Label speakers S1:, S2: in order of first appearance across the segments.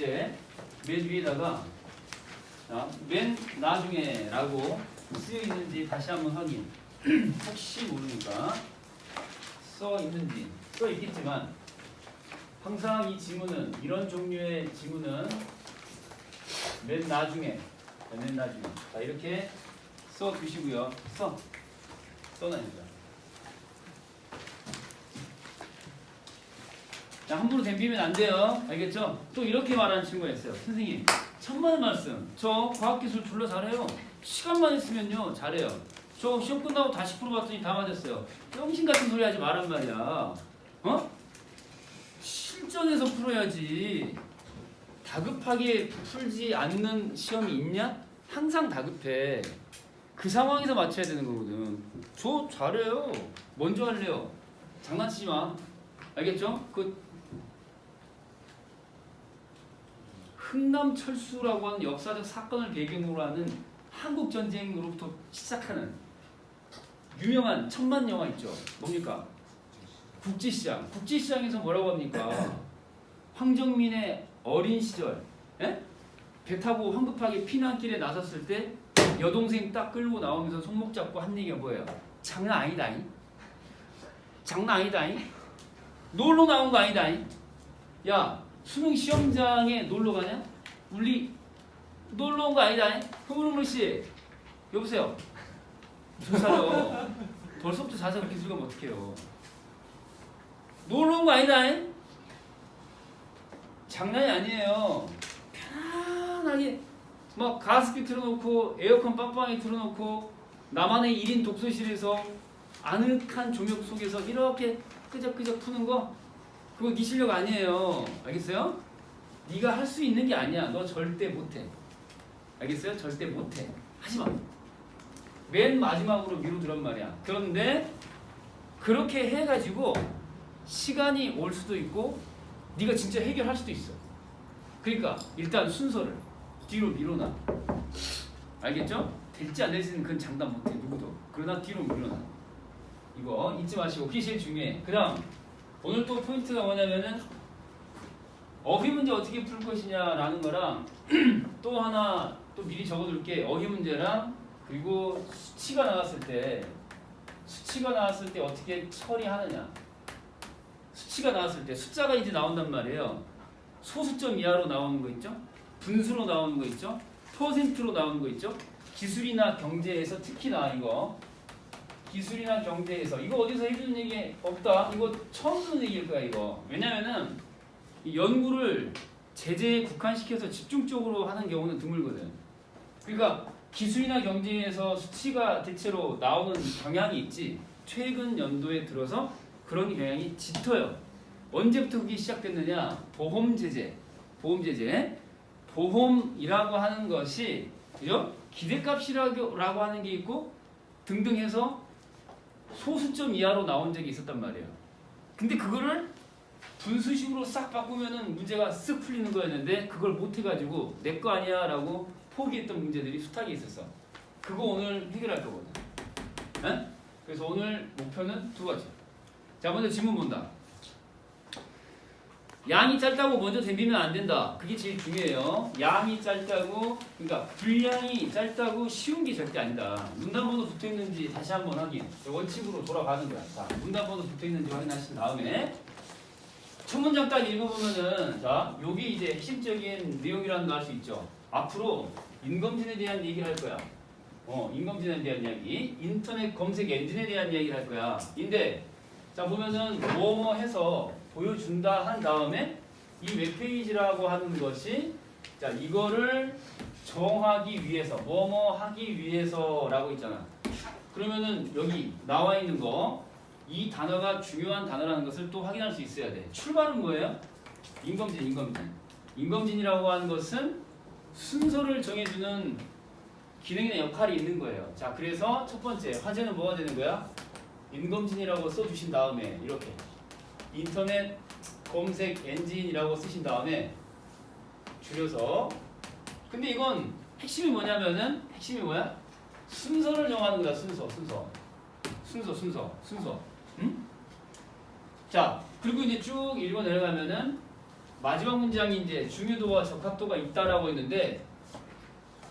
S1: 이제 맨 위에다가 자, 맨 나중에라고 쓰여 있는지 다시 한번 확인. 혹시 모르니까 써 있는지 써 있겠지만 항상 이 지문은 이런 종류의 지문은 맨 나중에 자, 맨 나중에 자 이렇게 써 두시고요. 써 써놔입니다. 자, 함부로 댐비면 안 돼요. 알겠죠? 또 이렇게 말하는 친구가 있어요. 선생님, 천만 말씀. 저 과학기술 졸라 잘해요. 시간만 있으면요, 잘해요. 저 시험 끝나고 다시 풀어봤더니 다 맞았어요. 병신 같은 소리 하지 말란 말이야. 어? 실전에서 풀어야지. 다급하게 풀지 않는 시험이 있냐? 항상 다급해. 그 상황에서 맞춰야 되는 거거든. 저 잘해요. 먼저 할래요. 장난치지 마. 알겠죠? 그 흥남 철수라고 하는 역사적 사건을 배경으로 하는 한국 전쟁으로부터 시작하는 유명한 천만 영화 있죠. 뭡니까? 국지시장. 국지시장에서 뭐라고 합니까? 황정민의 어린 시절, 예? 배 타고 황급하게 피난길에 나섰을 때 여동생 딱 끌고 나오면서 손목 잡고 한 얘기가 뭐예요? 장난 아니다잉. 장난 아니다잉. 놀러 나온 거 아니다잉. 야, 수능 시험장에 놀러 가냐? 우리 놀러 온 거 아니다. 흐물흐물 씨, 여보세요. 조사요. 벌써부터 자세 그렇게 들어가면 어떡해요. 놀러 온 거 아니다. 장난이 아니에요. 편안하게 막 가습기 틀어놓고 에어컨 빵빵하게 틀어놓고 나만의 1인 독서실에서 아늑한 조명 속에서 이렇게 끄적끄적 푸는 거 그거 네 실력 아니에요. 알겠어요? 네가 할 수 있는 게 아니야. 너 절대 못해. 알겠어요? 절대 못해. 하지 마. 맨 마지막으로 미루 들란 말이야. 그런데 그렇게 해가지고 시간이 올 수도 있고 네가 진짜 해결할 수도 있어. 그러니까 일단 순서를 뒤로 밀어놔. 알겠죠? 될지 안 될지는 그건 장담 못해 누구도. 그러나 뒤로 밀어놔. 이거 잊지 마시고 그게 중요해. 그다음 오늘 또 포인트가 뭐냐면은 어휘 문제 어떻게 풀 것이냐라는 거랑 또 하나 또 미리 적어둘 게 어휘 문제랑 그리고 수치가 나왔을 때 수치가 나왔을 때 어떻게 처리하느냐. 수치가 나왔을 때 숫자가 이제 나온단 말이에요. 소수점 이하로 나오는 거 있죠? 분수로 나오는 거 있죠? 퍼센트로 나오는 거 있죠? 기술이나 경제에서 특히나 이거 기술이나 경제에서 이거 어디서 해주는 얘기 없다 이거 처음 듣는 얘기일 거야 이거 왜냐면은 이 연구를 제재에 국한시켜서 집중적으로 하는 경우는 드물거든. 그러니까 기술이나 경제에서 수치가 대체로 나오는 경향이 있지. 최근 연도에 들어서 그런 경향이 짙어요. 언제부터 그게 시작됐느냐? 보험 제재. 보험 제재. 보험이라고 하는 것이 그죠? 기대값이라고 하는 게 있고 등등 해서 소수점 이하로 나온 적이 있었단 말이에요. 근데 그거를 분수식으로 싹 바꾸면은 문제가 쓱 풀리는 거였는데 그걸 못 해가지고 내 거 아니야라고 포기했던 문제들이 수탁이 있었어. 그거 오늘 해결할 거거든. 에? 그래서 오늘 목표는 두 가지. 자 먼저 질문 본다. 양이 짧다고 먼저 댐비면 안 된다. 그게 제일 중요해요. 양이 짧다고 그러니까 분량이 짧다고 쉬운 게 절대 아니다. 문단번호 붙어 있는지 다시 한번 확인. 원칙으로 돌아가는 거야. 자 문단번호 붙어 있는지 확인하신 다음에 첫 문장 딱 읽어보면은 자 여기 이제 핵심적인 내용이라는 거알수 있죠. 앞으로 인검진에 대한 얘기를 할 거야. 어 인검진에 대한 이야기, 인터넷 검색 엔진에 대한 이야기를 할 거야. 인데 자 보면은 뭐뭐 해서 보여준다 한 다음에 이 웹페이지라고 하는 것이 자 이거를 정하기 위해서 뭐뭐 하기 위해서라고 있잖아. 그러면은 여기 나와 있는 거 이 단어가 중요한 단어라는 것을 또 확인할 수 있어야 돼. 출발은 뭐예요? 인검진, 인검진. 인검진이라고 하는 것은 순서를 정해주는 기능이나 역할이 있는 거예요. 자, 그래서 첫 번째 화제는 뭐가 되는 거야? 인검진이라고 써주신 다음에 이렇게 인터넷 검색 엔진이라고 쓰신 다음에 줄여서 근데 이건 핵심이 뭐냐면은 핵심이 뭐야? 순서를 정하는 거다 순서 순서 순서 순서 순서 응? 자 그리고 이제 쭉 읽어 내려가면은 마지막 문장이 이제 중요도와 적합도가 있다라고 했는데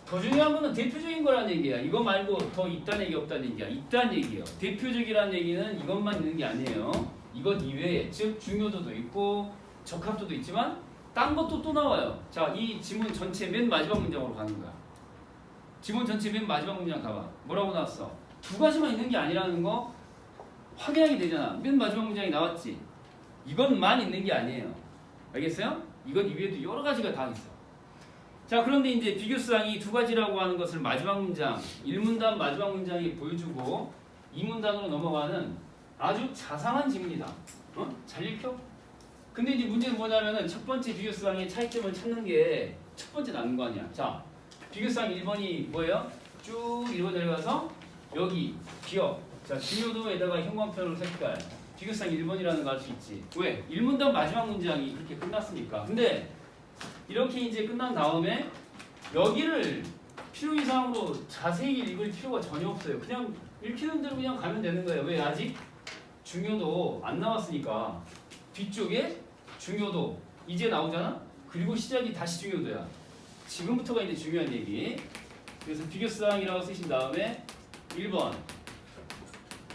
S1: 더 중요한 거는 대표적인 거라는 얘기야. 이거 말고 더 있다는 얘기 없다는 얘기야. 있다는 얘기예요. 대표적이라는 얘기는 이것만 있는 게 아니에요. 이것 이외에 즉 중요도도 있고 적합도도 있지만 딴 것도 또 나와요. 자, 이 지문 전체 맨 마지막 문장으로 가는 거야. 지문 전체 맨 마지막 문장 가봐. 뭐라고 나왔어? 두 가지만 있는 게 아니라는 거 확인하게 되잖아. 맨 마지막 문장이 나왔지. 이것만 있는 게 아니에요. 알겠어요? 이것 이외에도 여러 가지가 다 있어. 자, 그런데 이제 비교수항이 두 가지라고 하는 것을 마지막 문장, 1문단 마지막 문장이 보여주고 2문단으로 넘어가는 아주 자상한 지문이다. 어? 잘 읽혀? 근데 이제 문제는 뭐냐면은 첫 번째 비교수항의 차이점을 찾는 게 첫 번째 나는 거 아니야. 자, 비교수항 1번이 뭐예요? 쭉 1번 내려가서 여기 기억. 자, 중요도에다가 형광펜으로 색깔. 비교상 1번이라는 거알수 있지. 왜? 1문단 마지막 문장이 그렇게 끝났으니까. 근데 이렇게 이제 끝난 다음에 여기를 필요 이상으로 자세히 읽을 필요가 전혀 없어요. 그냥 읽히는 대로 그냥 가면 되는 거예요. 왜? 아직 중요도 안 나왔으니까. 뒤쪽에 중요도 이제 나오잖아? 그리고 시작이 다시 중요도야. 지금부터가 이제 중요한 얘기. 그래서 비교사항이라고 쓰신 다음에 1번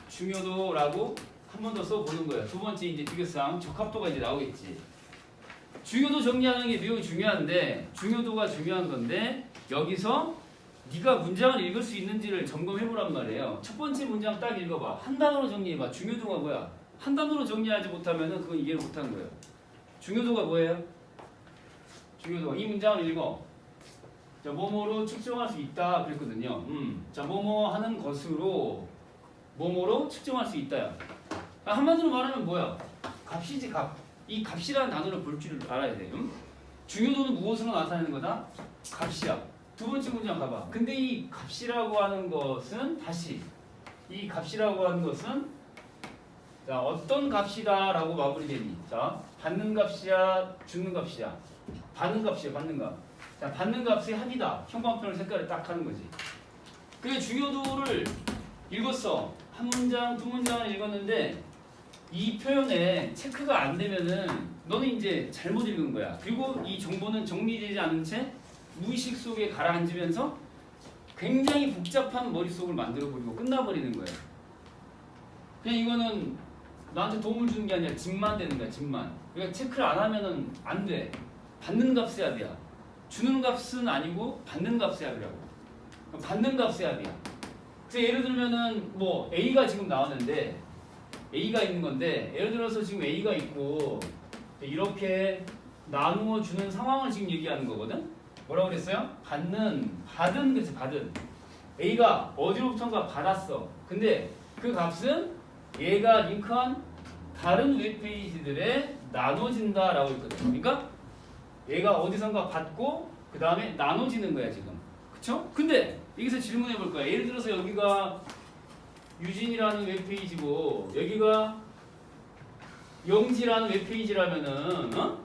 S1: 중요도라고 한 번 더 써보는 거예요. 두 번째 이제 비교상 적합도가 이제 나오겠지. 중요도 정리하는 게 매우 중요한데 중요도가 중요한 건데 여기서 네가 문장을 읽을 수 있는지를 점검해 보란 말이에요. 첫 번째 문장 딱 읽어봐. 한 단어로 정리해봐. 중요도가 뭐야? 한 단어로 정리하지 못하면은 그건 이해를 못한 거예요. 중요도가 뭐예요? 중요도가 이 문장을 읽어. 자, 뭐뭐로 측정할 수 있다 그랬거든요. 음. 자, 뭐뭐 하는 것으로 뭐뭐로 측정할 수 있다야. 아, 한마디로 말하면 뭐야? 값이지 값. 이 값이라는 단어를 볼 줄을 알아야 돼. 음? 중요도는 무엇으로 나타내는 거다? 값이야. 두 번째 문장 봐봐. 근데 이 값이라고 하는 것은 다시 이 값이라고 하는 것은 자 어떤 값이다라고 마무리되니? 자 받는 값이야, 주는 값이야. 받는 값이야, 받는 값. 자 받는 값의 합이다. 형광펜을 색깔을 딱 하는 거지. 그게 중요도를 읽었어. 한 문장, 두 문장을 읽었는데 이 표현에 체크가 안 되면은 너는 이제 잘못 읽은 거야. 그리고 이 정보는 정리되지 않은 채 무의식 속에 가라앉으면서 굉장히 복잡한 머릿속을 만들어 버리고 끝나버리는 거예요. 그냥 이거는 나한테 도움을 주는 게 아니라 집만 되는 거야, 집만. 그러니까 체크를 안 하면은 안 돼. 받는 값의 합이야. 주는 값은 아니고 받는 값의 합이라고. 받는 값의 합이야. 그래서 예를 들면은 뭐 A가 지금 나왔는데 A가 있는 건데 예를 들어서 지금 A가 있고 이렇게 나누어 주는 상황을 지금 얘기하는 거거든. 뭐라고 그랬어요? 받는 받은 그치 받은 A가 어디로부턴가 받았어. 근데 그 값은 얘가 링크한 다른 웹페이지들에 나눠진다라고 했거든. 그러니까 얘가 어디선가 받고 그 다음에 나눠지는 거야 지금. 그쵸? 근데 여기서 질문해 볼 거야. 예를 들어서 여기가 유진이라는 웹페이지고 여기가 영지라는 웹페이지라면은 어?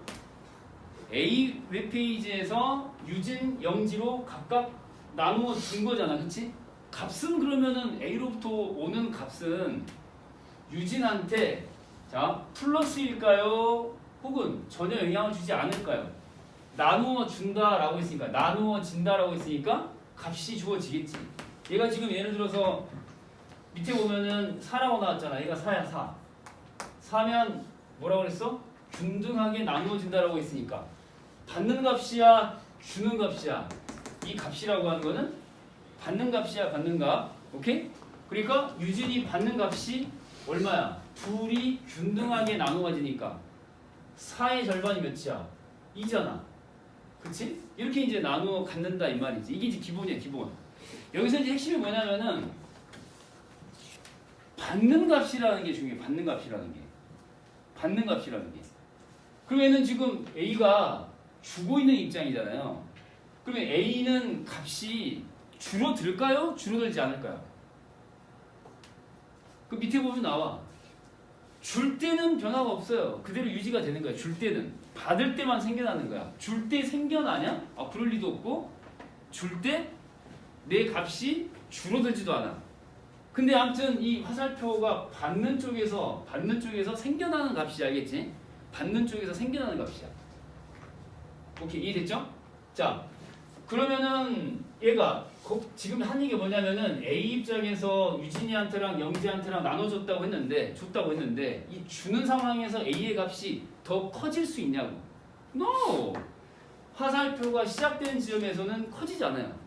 S1: A 웹페이지에서 유진, 영지로 각각 나누어 준 거잖아. 그치? 값은 그러면은 A로부터 오는 값은 유진한테 자 플러스일까요? 혹은 전혀 영향을 주지 않을까요? 나누어 준다라고 했으니까 나누어 진다라고 했으니까 값이 주어지겠지. 얘가 지금 예를 들어서 밑에 보면은 4라고 나왔잖아. 얘가 4야 4. 4면 뭐라고 그랬어? 균등하게 나누어진다라고 했으니까 받는 값이야 주는 값이야 이 값이라고 하는 거는 받는 값이야 받는 값 오케이? 그러니까 유진이 받는 값이 얼마야? 둘이 균등하게 나누어지니까 4의 절반이 몇이야? 2잖아 그치? 이렇게 이제 나누어 갖는다 이 말이지 이게 이제 기본이야 기본 여기서 이제 핵심이 뭐냐면은 받는 값이라는 게 중요해. 받는 값이라는 게. 받는 값이라는 게. 그러면은 지금 A가 주고 있는 입장이잖아요. 그러면 A는 값이 줄어들까요? 줄어들지 않을까요? 그 밑에 보면 나와. 줄 때는 변화가 없어요. 그대로 유지가 되는 거야. 줄 때는. 받을 때만 생겨나는 거야. 줄 때 생겨나냐? 아, 그럴 리도 없고. 줄 때 내 값이 줄어들지도 않아. 근데 아무튼 이 화살표가 받는 쪽에서 받는 쪽에서 생겨나는 값이 알겠지? 받는 쪽에서 생겨나는 값이야. 오케이 이해됐죠? 자 그러면은 얘가 거- 지금 한 얘기가 뭐냐면은 A 입장에서 유진이한테랑 영지한테랑 나눠줬다고 했는데 줬다고 했는데 이 주는 상황에서 A의 값이 더 커질 수 있냐고 No 화살표가 시작된 지점에서는 커지지 않아요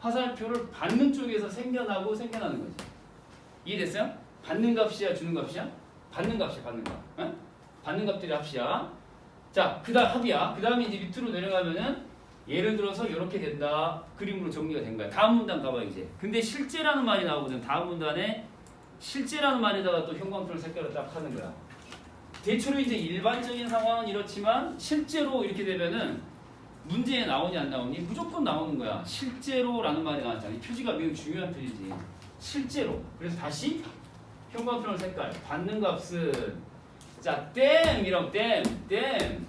S1: 화살표를 받는 쪽에서 생겨나고 생겨나는 거지. 이해됐어요? 받는 값이야 주는 값이야? 받는 값이야 받는 값. 응? 받는 값들이 합이야 자 그다음 합이야. 그 다음에 이제 밑으로 내려가면은 예를 들어서 이렇게 된다. 그림으로 정리가 된 거야. 다음 문단 가봐 이제. 근데 실제라는 말이 나오거든. 다음 문단에 실제라는 말에다가 또 형광펜 색깔을 딱 하는 거야. 대체로 이제 일반적인 상황은 이렇지만 실제로 이렇게 되면은 문제에 나오니 안 나오니? 무조건 나오는 거야. 실제로라는 말이 나왔잖아. 이 표지가 매우 중요한 표지지. 실제로. 그래서 다시 형광펜 색깔. 받는 값은 자 댐이라고 댐댐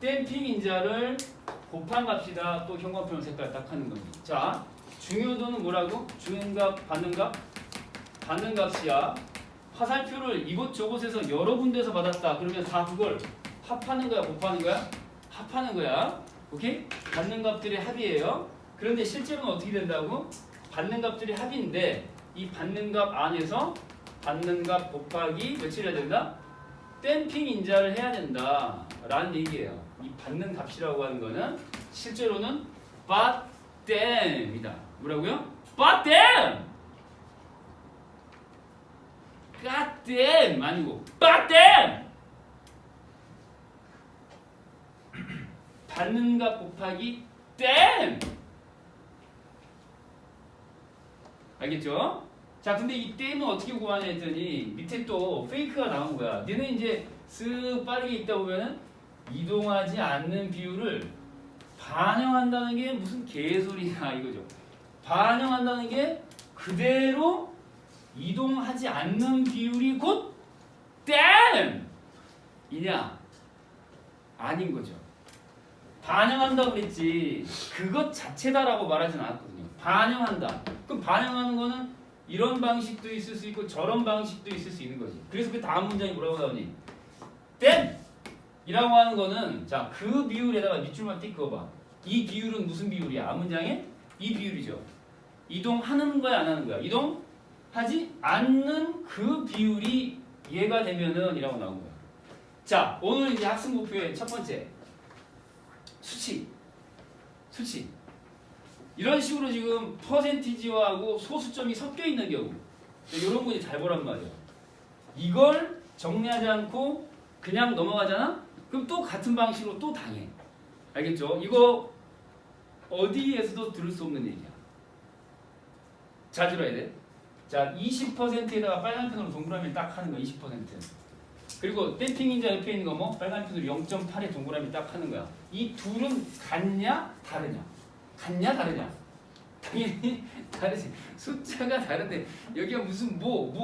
S1: 댐핑 인자를 곱한 값이다. 또 형광펜 색깔 딱 하는 겁니다 자 중요도는 뭐라고? 주는 값 받는 값? 받는 값이야. 화살표를 이곳저곳에서 여러 군데서 받았다. 그러면 다 그걸 합하는 거야? 곱하는 거야? 합하는 거야 오케이? 받는 값들의 합이에요 그런데 실제로는 어떻게 된다고? 받는 값들이 합인데 이 받는 값 안에서 받는 값 곱하기 며칠 해야 된다? 댐핑 인자를 해야 된다 라는 얘기예요 이 받는 값이라고 하는 거는 실제로는 damn이다 뭐라고요? god damn 아니고 damn 받는 값 곱하기 damn 알겠죠? 자 근데 이 dam은 어떻게 구하냐 했더니 밑에 또 페이크가 나온 거야. 얘는 이제 쓱 빠르게 있다 보면은 이동하지 않는 비율을 반영한다는 게 무슨 개소리냐 이거죠. 반영한다는 게 그대로 이동하지 않는 비율이 곧 damn 이냐? 아닌 거죠 반영한다고 그랬지. 그것 자체다라고 말하진 않았거든요. 반영한다. 그럼 반영하는 거는 이런 방식도 있을 수 있고 저런 방식도 있을 수 있는 거지. 그래서 그 다음 문장이 뭐라고 나오니? damn 이라고 하는 거는 자 그 비율에다가 밑줄만 띡 그어봐. 이 비율은 무슨 비율이야? 앞 문장에 이 비율이죠. 이동하는 거야 안 하는 거야? 이동하지 않는 그 비율이 얘가 되면은 이라고 나온 거야. 자 오늘 이제 학습 목표의 첫 번째 수치. 수치. 이런 식으로 지금 퍼센티지와하고 소수점이 섞여 있는 경우. 이런 거 이제 잘 보란 말이야 이걸 정리하지 않고 그냥 넘어가잖아? 그럼 또 같은 방식으로 또 당해. 알겠죠? 이거 어디에서도 들을 수 없는 얘기야. 잘 들어야 돼 자 20%에다가 빨간 펜으로 동그라미 딱 하는 거야 20% 그리고 댐핑 인자 옆에 있는 거 뭐? 빨간 펜으로 0.8에 동그라미 딱 하는 거야. 이 둘은 같냐 다르냐? 같냐 다르냐? 당연히 다르지. 숫자가 다른데 여기가 무슨 뭐 뭐